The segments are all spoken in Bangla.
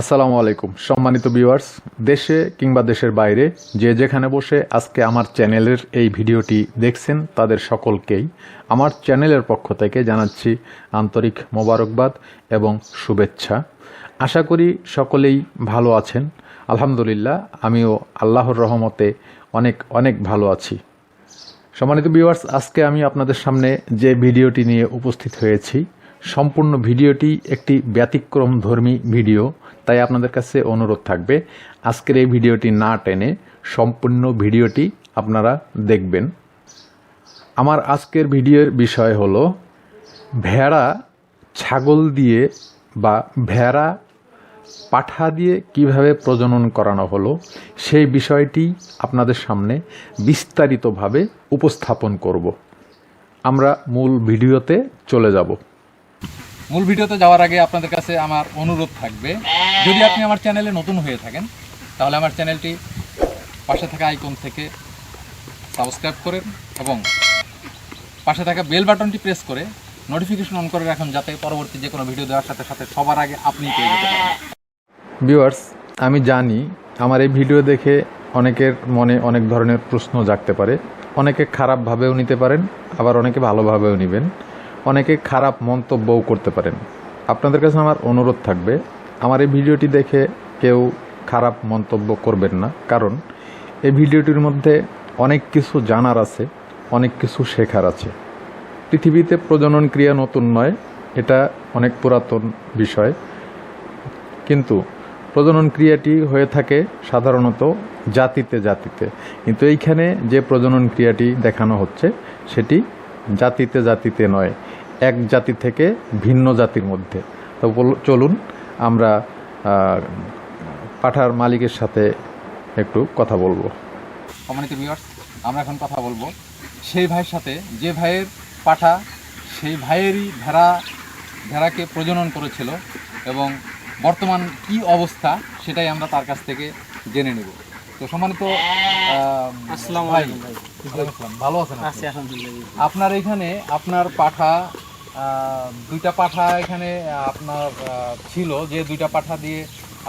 আসসালামু আলাইকুম। সম্মানিত ভিউয়ার্স, দেশে কিংবা দেশের বাইরে যে যেখানে বসে আজকে আমার চ্যানেলের এই ভিডিওটি দেখছেন তাদের সকলকেই আমার চ্যানেলের পক্ষ থেকে জানাচ্ছি আন্তরিক মোবারকবাদ এবং শুভেচ্ছা। আশা করি সকলেই ভালো আছেন। আলহামদুলিল্লাহ, আমিও আল্লাহর রহমতে অনেক অনেক ভালো আছি। সম্মানিত ভিউয়ার্স, আজকে আমি আপনাদের সামনে যে ভিডিওটি নিয়ে উপস্থিত হয়েছি সম্পূর্ণ ভিডিওটি একটি ব্যতিক্রম ধর্মী ভিডিও, তাই আপনাদের কাছে অনুরোধ থাকবে, আজকের এই ভিডিওটি না টেনে সম্পূর্ণ ভিডিওটি আপনারা দেখবেন। আমার আজকের ভিডিওর বিষয় হলো, ভেড়া ছাগল দিয়ে বা ভেড়া পাঠা দিয়ে কীভাবে প্রজনন করানো হলো, সেই বিষয়টি আপনাদের সামনে বিস্তারিতভাবে উপস্থাপন করব। আমরা মূল ভিডিওতে চলে যাব। মূল ভিডিওতে যাওয়ার আগে আপনাদের কাছে আমার অনুরোধ থাকবে। যদি আপনি আমার চ্যানেলে নতুন হয়ে থাকেন, তাহলে আমার চ্যানেলটি পাশে থাকা আইকন থেকে সাবস্ক্রাইব করেন এবং পাশে থাকা বেল বাটনটি প্রেস করে নোটিফিকেশন অন করে রাখুন, যাতে পরবর্তী যে কোনো ভিডিও দেওয়ার সাথে সাথে সবার আগে আপনি পেয়ে যেতে পারেন। ভিউয়ার্স, আমি জানি আমার এই ভিডিও দেখে অনেকের মনে অনেক ধরনের প্রশ্ন জাগতে পারে। অনেকে খারাপভাবেও নিতে পারেন, আবার অনেকে ভালোভাবেও নেবেন। অনেকে খারাপ মন্তব্যও করতে পারেন। আপনাদের কাছে আমার অনুরোধ থাকবে, আমার এই ভিডিওটি দেখে কেউ খারাপ মন্তব্য করবেন না, কারণ এই ভিডিওটির মধ্যে অনেক কিছু জানার আছে, অনেক কিছু শেখার আছে। পৃথিবীতে প্রজনন ক্রিয়া নতুন নয়, এটা অনেক পুরাতন বিষয়। কিন্তু প্রজনন ক্রিয়াটি হয়ে থাকে সাধারণত জাতিতে জাতিতে। কিন্তু এইখানে যে প্রজনন ক্রিয়াটি দেখানো হচ্ছে, সেটি জাতিতে জাতিতে নয় এক জাতি থেকে ভিন্ন জাতির মধ্যে। তো চলুন আমরা পাঠার মালিকের সাথে একটু কথা বলব। সম্মানিত ভিউয়ার্স আমরা এখন কথা বলব। সেই ভাইয়ের সাথে যে ভাইয়ের পাঠা সেই ভাইয়েরই ভেড়া ভেড়াকে প্রজনন করেছিল এবং বর্তমান কি অবস্থা সেটাই আমরা তার কাছ থেকে জেনে নেব। তো সম্মানিত আসসালামু আলাইকুম ভাই। ভালো আছেন? আছি আলহামদুলিল্লাহ। আপনার এখানে আপনার পাঠা দুইটা পাঠা এখানে আপনার ছিল যে দুইটা পাঠা দিয়ে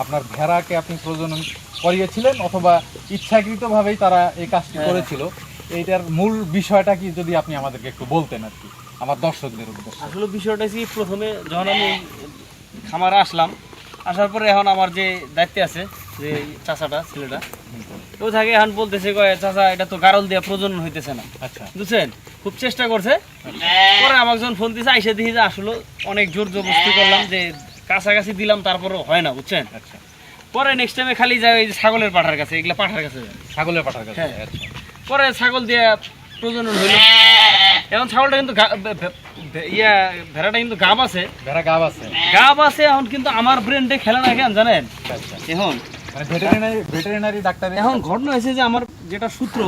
আপনার ভেড়াকে আপনি প্রজনন করিয়েছিলেন অথবা ইচ্ছাকৃতভাবেই তারা এই কাজটি হ্যাঁ। করেছিল। এইটার মূল বিষয়টা কি যদি আপনি আমাদেরকে একটু বলতেন আর কি আমার দর্শকদের উদ্দেশ্যে। আসলে বিষয়টা কি প্রথমে যখন আমি খামারে আসলাম আসার পরে এখন আমার যে দায়িত্বে আছে যে চাচাটা ছেলেটা। ও থাকে এখন বলতেছে চাচা এটা তো গারল দিয়ে প্রজনন হইতেছে না। আচ্ছা। বুঝছেন? খুব চেষ্টা করছে। পরে আমাকে যখন ফোন দিয়েছে আইসে দেখি যে আসলে অনেক জোর জবরদস্তি করলাম যে কাছাকাছি দিলাম তারপরেও হয় না বুঝছেন? আচ্ছা। পরে নেক্সট টাইমে খালি যায় ওই ছাগলের পাঠার কাছে এগুলা পাঠার কাছে যায়। ছাগলের পাঠার কাছে হ্যাঁ। আচ্ছা। পরে ছাগল দিয়ে প্রজনন হইল এখন ছাগলটা কিন্তু ইয়া ভেড়াটা কিন্তু গাব আছে। ভেড়া গাব আছে। গাব আছে এখন কিন্তু আমার ব্রেনটে খেলে না কেন জানেন? আচ্ছা। এখন ভেটেরিনারি ভেটেরিনারি ডাক্তার এখন ঘটনা হয়েছে যে আমার যেটা সূত্র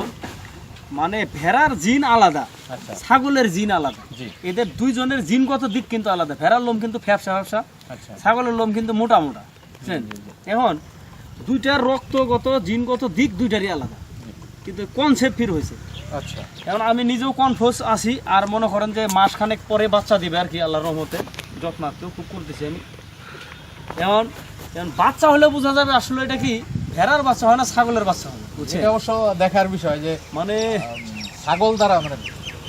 মানে ভেড়ার জিন আলাদা আচ্ছা। ছাগলের জিন আলাদা। এদের দুইজনের জিনগত দিক কিন্তু আলাদা। ভেড়ার লোম কিন্তু ফ্যাপসা ফ্যাপসা আচ্ছা। ছাগলের লোম কিন্তু মোটা মোটা। এখন দুইটার রক্তগত জিনগত দিক দুইটারই আলাদা। কিন্তু কনসেপ্ট ফির হয়েছে। আচ্ছা। এখন আমি নিজেও কনফিউজ আছি আর মনে করেন যে মাসখানেক পরে বাচ্চা দিবে আর কি আল্লাহ রহমতে। যত্নার্থ খুব করতেছি আমি। এখন বাচ্চা হলে বোঝা যাবে আসলে এটা কি ভেড়ার বাচ্চা হয় না ছাগলের বাচ্চা হয়। এটা অবশ্য দেখার বিষয় যে মানে ছাগল দ্বারা মানে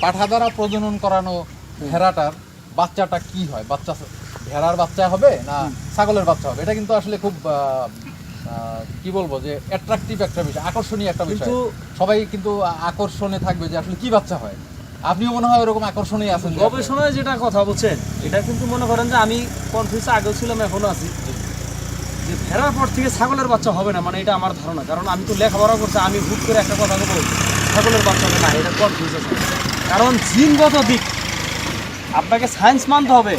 পাঠা দ্বারা প্রজনন করানো ভেড়াটার বাচ্চাটা কি হয়? বাচ্চা ভেড়ার বাচ্চা হবে না ছাগলের বাচ্চা হবে? এটা কিন্তু আসলে খুব কি বলব যে অ্যাট্রাকটিভ একটা বিষয় আকর্ষণীয় একটা বিষয়। কিন্তু সবাই কিন্তু আকর্ষণে থাকবে যে আসলে কি বাচ্চা হয়? আপনিও মনে হয় ওরকম আকর্ষণেই আছেন গবেষণায় যেটা কথা বলছেন এটা কিন্তু মনে করেন যে আমি কনফিউজ আগেও ছিলাম এখনও আছি। যে ভেড়ার পর থেকে ছাগলের বাচ্চা হবে না মানে এটা আমার ধারণা। কারণ আমি তো লেখাপড়া করছি আমি হুট করে একটা কথা বলব, ছাগলের বাচ্চা হবে না, এটা কনফিউজ আছে কারণ জিনগত দিক, আপনাকে সায়েন্স মানতে হবে।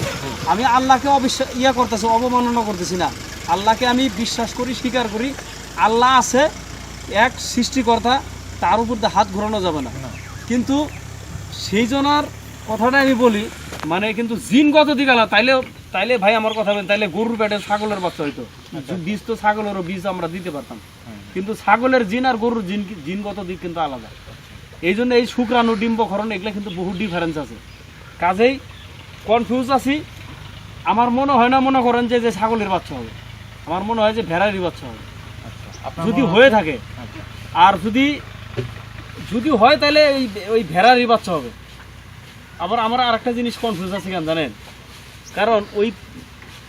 আমি আল্লাহকে অবিশ্বাস ইয়া করতেছি, অবমাননা করতেছি না। আল্লাহকে আমি বিশ্বাস করি, স্বীকার করি, আল্লাহ আছে, এক সৃষ্টিকর্তা, তার উপর হাত ঘোরানো যাবে না। কিন্তু সেই জনার কথাটা আমি বলি মানে কিন্তু জিনগত দিক আলাদা তাইলে তাইলে ভাই আমার কথা বলেন তাইলে গরুর পেটে ছাগলের বাচ্চা হইতো। বীজ তো ছাগলেরও বীজ আমরা দিতে পারতাম। কিন্তু ছাগলের জিন আর গরুর জিন জিনগত দিক কিন্তু আলাদা। এই জন্য এই শুক্রাণু ডিম্বকরণ এগুলো কিন্তু বহু ডিফারেন্স আছে। কাজেই কনফিউজ আছি। আমার মনে হয় না মনে করেন যে যে ছাগলের বাচ্চা হবে। আমার মনে হয় যে ভেড়ারই বাচ্চা হবে। আচ্ছা যদি হয়ে থাকে। আচ্ছা। আর যদি যদি হয় তাহলে ওই ওই ভেড়ারই বাচ্চা হবে। আবার আমার আরেকটা জিনিস কনফিউজ আছে কেন জানেন? কারণ ওই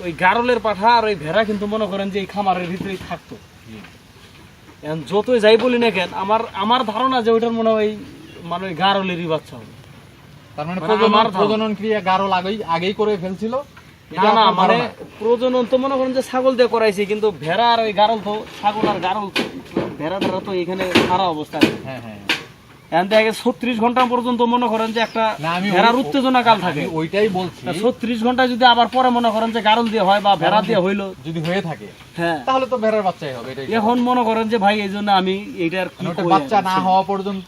ওই গারলের পাঠা আর ওই ভেড়া কিন্তু মনে করেন যে এই খামারের ভিতরেই থাকতো। এখন যতই যাই বলি না কেন আমার আমার ধারণা যে ওইটার মনে হয় ওই মানে ওই গারলেরই বাচ্চা হবে। তার মানে মানে প্রজনন প্রজনন ক্রিয়া গাঢ় আগেই আগেই করে ফেলছিল? না না মানে প্রজনন তো মনে করেন যে ছাগল দিয়ে করাইছি কিন্তু ভেড়া আর ওই গারল তো ছাগল আর গারল ভেড়া ভেড়া তো এখানে সারা অবস্থা। হ্যাঁ হ্যাঁ। ছত্রিশ ঘণ্টা পর্যন্ত মনে করেন যে একটা ভেড়ার উত্তেজনা কাল থাকে। ওইটাই বলছি। ছত্রিশ ঘণ্টা যদি আবার পরে মনে করেন যে গারল দিয়ে হয় বা ভেড়া দিয়ে হইল যদি হয়ে থাকে হ্যাঁ। তাহলে তো ভেড়ার বাচ্চাই হবে এখন মনে করেন যে ভাই এই জন্য আমি এইটার মানে বাচ্চা না হওয়া পর্যন্ত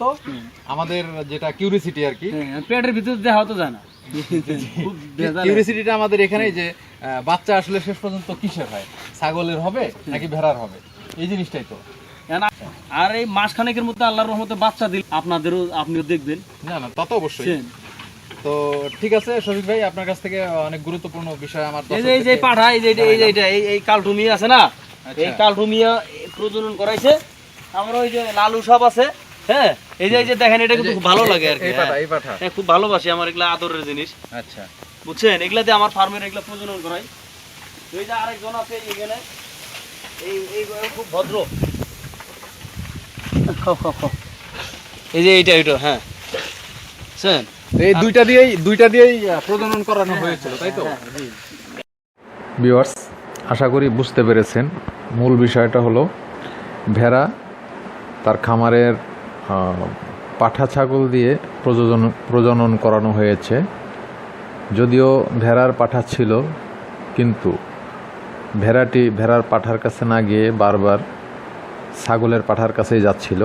আমাদের যেটা কিউরিসিটি আর কি হ্যাঁ, পেটের ভিতর দেওয়া তো যায় না। খুব কিউরিসিটিটা আমাদের এখানেই যে বাচ্চা আসলে শেষ পর্যন্ত কিসের হয়? ছাগলের হবে নাকি ভেড়ার হবে? এই জিনিসটাই তো। এখন আর এই মাসখানেকের মধ্যে আল্লাহর রহমতে বাচ্চা দিল। আপনাদেরও আপনিও দেখবেন। না না তা তো অবশ্যই। তো ঠিক আছে শফিক ভাই আপনার কাছ থেকে অনেক গুরুত্বপূর্ণ বিষয় আমার এই যে এই যে পাঠা এই যে এই যে- এইটা, এই কালটুমি আছে না? আচ্ছা। এই কালটুমিয়া প্রজনন করাইছে। আমার ওই যে লালু সব আছে হ্যাঁ? এই যে এই যে দেখেন এটা কিন্তু খুব ভালো লাগে আর কি এই পাঠা হ্যাঁ। এই পাঠা হ্যাঁ, খুব ভালোবাসি আমার এগুলা আদরের জিনিস। আচ্ছা। বুঝছেন? এগুলাতে আমার ফার্মের এগুলা প্রজনন করাই। এই যে আরেকজন আছে এখানে এই এই খুব ভদ্র। এই যে এইটা এইটা হ্যাঁ। বুঝছেন এই দুইটা দিয়েই দুইটা দিয়েই প্রজনন করানো হয়েছিল তাই তো? ভিউয়ার্স আশা করি বুঝতে পেরেছেন। মূল বিষয়টা হলো ভেড়া তার খামারের পাঠা ছাগল দিয়ে প্রযোজন প্রজনন করানো হয়েছে। যদিও ভেড়ার পাঠা ছিল কিন্তু ভেড়াটি ভেড়ার পাঠার কাছে না গিয়ে বারবার ছাগলের পাঠার কাছেই যাচ্ছিল,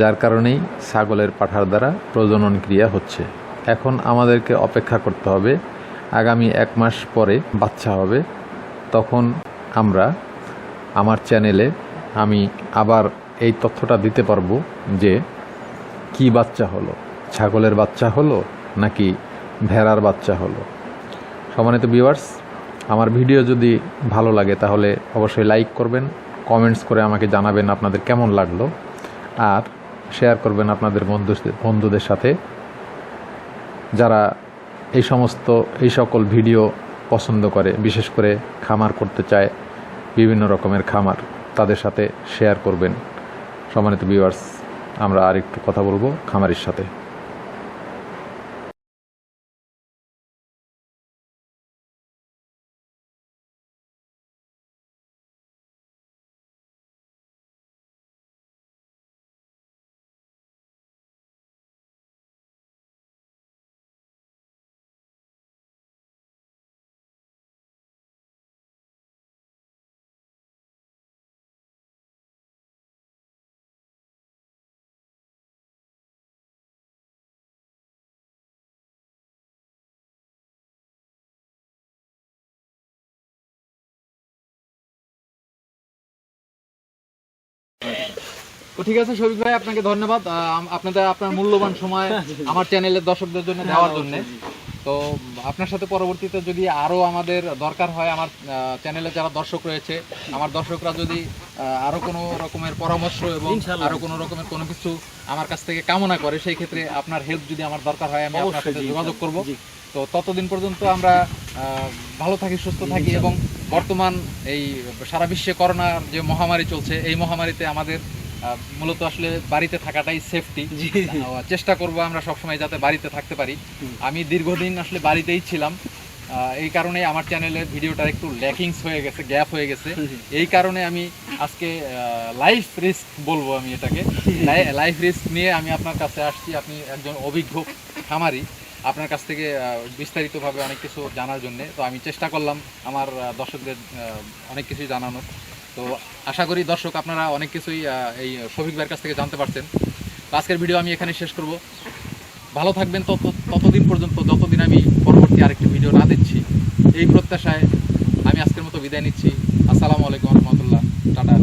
যার কারণেই ছাগলের পাঠার দ্বারা প্রজনন ক্রিয়া হচ্ছে। এখন আমাদেরকে অপেক্ষা করতে হবে, আগামী এক মাস পরে বাচ্চা হবে, তখন আমরা আমার চ্যানেলে আমি আবার এই তথ্যটা দিতে পারব যে কি বাচ্চা হলো। ছাগলের বাচ্চা হলো নাকি ভেড়ার বাচ্চা হলো? সম্মানিত ভিউয়ার্স আমার ভিডিও যদি ভালো লাগে তাহলে অবশ্যই লাইক করবেন কমেন্টস করে আমাকে জানাবেন আপনাদের কেমন লাগল। আর শেয়ার করবেন আপনাদের বন্ধু বন্ধুদের সাথে। যারা এই সমস্ত, এই সকল ভিডিও পছন্দ করে, বিশেষ করে খামার করতে চায়, বিভিন্ন রকমের খামার, তাদের সাথে শেয়ার করবেন। সম্মানিত ভিউয়ার্স আমরা আর একটু কথা বলব খামারির সাথে। ঠিক আছে শফিক ভাই আপনাকে ধন্যবাদ। আপনাদের আপনার মূল্যবান সময় আমার চ্যানেলের দর্শকদের জন্য দেওয়ার জন্য। তো আপনার সাথে পরবর্তীতে যদি আরও আমাদের দরকার হয় আমার চ্যানেলে যারা দর্শক রয়েছে আমার দর্শকরা যদি আহ, আরও কোনো রকমের পরামর্শ এবং ইনশাআল্লাহ। আরও কোনো রকমের কোনো কিছু আমার কাছ থেকে কামনা করে সেই ক্ষেত্রে আপনার হেল্প যদি আমার দরকার হয় আমি আপনার সাথে যোগাযোগ করব। তো ততদিন পর্যন্ত আমরা ভালো থাকি সুস্থ থাকি এবং বর্তমান এই সারা বিশ্বে করোনার যে মহামারী চলছে এই মহামারীতে আমাদের মূলত আসলে বাড়িতে থাকাটাই সেফটি। চেষ্টা করব আমরা সবসময় যাতে বাড়িতে থাকতে পারি। আমি দীর্ঘদিন আসলে বাড়িতেই ছিলাম। এই কারণে আমার চ্যানেলের ভিডিওটা একটু ল্যাকিংস হয়ে গেছে গ্যাপ হয়ে গেছে। এই কারণে আমি আজকে লাইফ রিস্ক বলব আমি এটাকে। লাইফ রিস্ক নিয়ে আমি আপনার কাছে আসছি। আপনি একজন অভিজ্ঞ খামারি। আপনার কাছ থেকে বিস্তারিতভাবে অনেক কিছু জানার জন্যে। তো আমি চেষ্টা করলাম আমার দর্শকদের অনেক কিছু জানানোর। তো আশা করি দর্শক আপনারা অনেক কিছুই এই শফিক ভাইয়ের কাছ থেকে জানতে পারছেন। আজকের ভিডিও আমি এখানে শেষ করব। ভালো থাকবেন তত, ততদিন পর্যন্ত, যতদিন আমি পরবর্তী আরেকটি ভিডিও না দিচ্ছি, এই প্রত্যাশায় আমি আজকের মতো বিদায় নিচ্ছি। আসসালামু আলাইকুম রহমতুল্লাহ। টাটা